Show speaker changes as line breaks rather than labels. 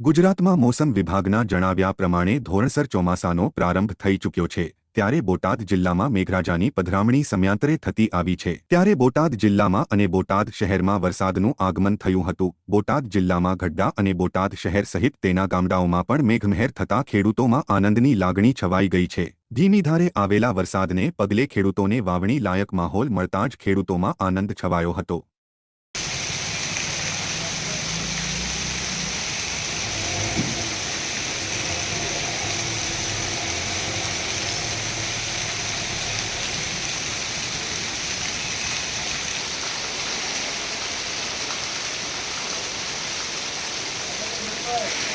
ગુજરાતમાં મોસમ વિભાગના જણાવ્યા પ્રમાણે ધોરણસર ચોમાસાનો પ્રારંભ થઈ ચૂક્યો છે. ત્યારે બોટાદ જિલ્લામાં મેઘરાજાની પધરામણી સમયાંતરે થતી આવી છે. ત્યારે બોટાદ જિલ્લામાં અને બોટાદ શહેરમાં વરસાદનું આગમન થયું હતું. બોટાદ જિલ્લામાં ગઢડા અને બોટાદ શહેર સહિત તેના ગામડાઓમાં પણ મેઘમહેર થતા ખેડૂતોમાં આનંદની લાગણી છવાઈ ગઈ છે. ધીમી ધારે આવેલા વરસાદને પગલે ખેડૂતોને વાવણી લાયક માહોલ મળતા જ ખેડૂતોમાં આનંદ છવાયો હતો. Thank you.